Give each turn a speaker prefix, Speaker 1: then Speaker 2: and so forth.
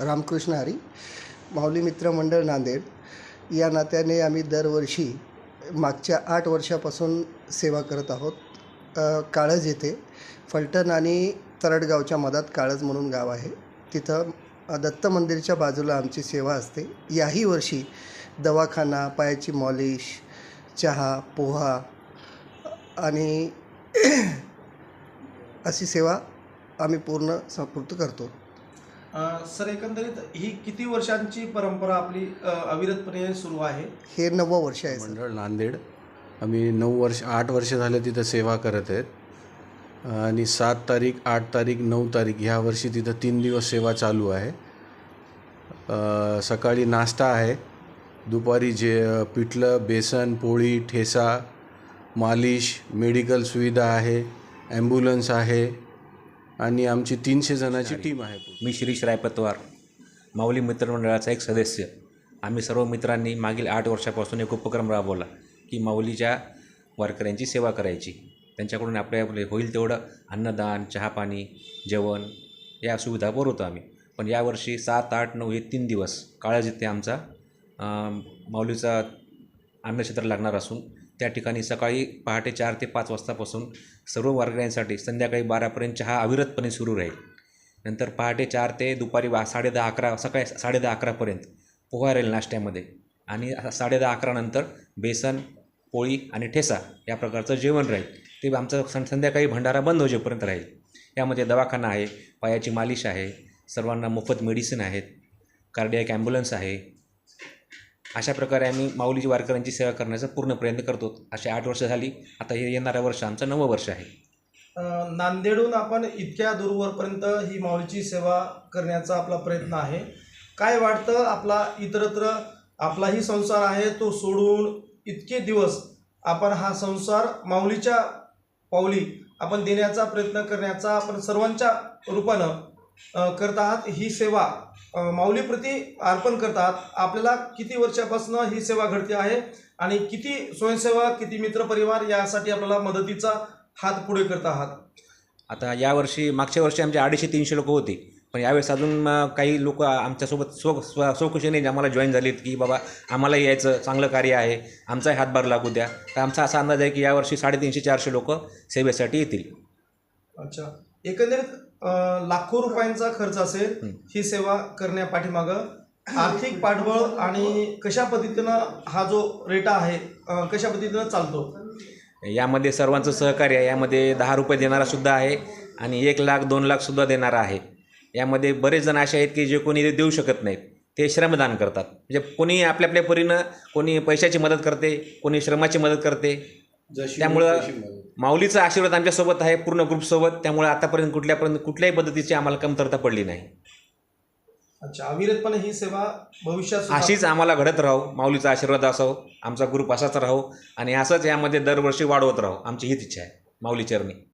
Speaker 1: रामकृष्ण हरी माऊली मित्र मंडळ नांदेड. या नात्याने आम्ही दरवर्षी मागच्या आठ वर्षापासून सेवा करत आहोत. काळज येथे फलटण आणि तरडगावच्या मधात काळज म्हणून गाव आहे. तिथं दत्त मंदिरच्या बाजूला आमची सेवा असते. याही वर्षी दवाखाना पायाची मॉलिश चहा पोहा आणि अशी सेवा आम्ही पूर्ण संपूर्ण करतो.
Speaker 2: सर एकंदरीत ही किती वर्षांची परंपरा आपली अविरतपणे सुरू आहे?
Speaker 1: हे नववं वर्ष आहे सर.
Speaker 3: मंडळ नांदेड. आम्ही नऊ वर्ष आठ वर्ष झाले तिथं सेवा करत आहेत. आणि सात तारीख आठ तारीख नऊ तारीख ह्या वर्षी तिथं तीन दिवस सेवा चालू आहे. अ, सकाळी नाश्ता आहे. दुपारी जे पिठलं बेसन पोळी ठेसा मालिश मेडिकल सुविधा आहे ॲम्ब्युलन्स आहे. आणि आमची तीनशे जणांची टीम आहे
Speaker 4: मी शिरीष रायपतवार माऊली मित्रमंडळाचा एक सदस्य. आम्ही सर्व मित्रांनी मागील आठ वर्षापासून एक उपक्रम राबवला की माऊलीच्या वारकऱ्यांची सेवा करायची. त्यांच्याकडून आपल्या आपले होईल तेवढं अन्नदान चहापाणी जेवण या सुविधा पुरवतो आम्ही. पण यावर्षी सात आठ नऊ हे तीन दिवस काळज येथे आमचा माऊलीचा अन्नक्षेत्र लागणार असून त्या ठिकाणी सकाळी पहाटे चार ते पाच वाजतापासून सर्व वारकऱ्यांसाठी संध्याकाळी बारापर्यंत चहा अविरतपणे सुरू राहील. नंतर पहाटे चार ते दुपारी बा साडे दहा अकरा सकाळी साडे दहा अकरापर्यंत पोहा राहील नाश्त्यामध्ये आणि साडे दहा अकरानंतर बेसन पोळी आणि ठेसा या प्रकारचं जेवण राहील. ते आमचं सं संध्याकाळी भंडारा बंद होजेपर्यंत राहील. यामध्ये दवाखाना आहे पायाची मालिश आहे सर्वांना मोफत मेडिसिन आहेत कार्डियाक ॲम्ब्युलन्स आहे अशा प्रकारे आम्ही माऊलीची वारकऱ्यांची सेवा करण्याचा पूर्ण प्रयत्न करतो. अशी आठ वर्ष झाली. आता हे येणाऱ्या वर्ष आमचं नवं वर्ष आहे.
Speaker 2: नांदेडहून आपण इतक्या दूरवरपर्यंत ही माऊलीची सेवा करण्याचा आपला प्रयत्न आहे. काय वाटतं आपला इतरत्र आपलाही संसार आहे तो सोडून इतके दिवस आपण हा संसार माऊलीच्या पाऊली आपण देण्याचा प्रयत्न करण्याचा आपण सर्वांच्या रूपानं करत आहात ही सेवा माऊलीप्रती अर्पण करत आहात आपल्याला किती वर्षापासून ही सेवा घडते आहे आणि किती स्वयंसेवा किती मित्रपरिवार यासाठी आपल्याला मदतीचा हात पुढे करत आहात.
Speaker 4: आता यावर्षी मागच्या वर्षी आमचे अडीचशे तीनशे लोक होते. पण यावेळेस अजून काही लोक आमच्यासोबत स्व स्व स्वखुशीने आम्हाला जॉईन झालीत की बाबा आम्हाला यायचं चांगलं कार्य आहे. आमचाही हातभार लागू द्या. तर आमचा असा अंदाज आहे की यावर्षी साडेतीनशे चारशे लोक सेवेसाठी येतील.
Speaker 2: अच्छा. एकंदरीत लाखो रुपयांचा खर्च असेल ही सेवा करण्यापाठीमागं आर्थिक पाठबळ आणि कशा पद्धतीनं हा जो रेटा आहे कशा पद्धतीनं चालतो?
Speaker 4: यामध्ये सर्वांचं सहकार्य आहे. यामध्ये दहा रुपये देणारा सुद्धा आहे आणि एक लाख दोन लाखसुद्धा देणारा आहे. यामध्ये बरेच जण असे आहेत की जे कोणी देऊ शकत नाहीत. ते श्रमदान करतात. म्हणजे कोणी आपल्या आपल्या परीनं कोणी पैशाची मदत करते कोणी श्रमाची मदत करते. त्यामुळं माऊलीचा आशीर्वाद आमच्यासोबत आहे पूर्ण ग्रुपसोबत त्यामुळे आतापर्यंत कुठल्यापर्यंत कुठल्याही पद्धतीची आम्हाला कमतरता पडली नाही.
Speaker 2: अच्छा अविरतपणे ही सेवा भविष्यात
Speaker 4: अशीच आम्हाला घडत राहू. माऊलीचा आशीर्वाद असावं आमचा ग्रुप असाच राहू. आणि असंच यामध्ये दरवर्षी वाढवत राहू. आमची हीच इच्छा आहे माऊली चरणी.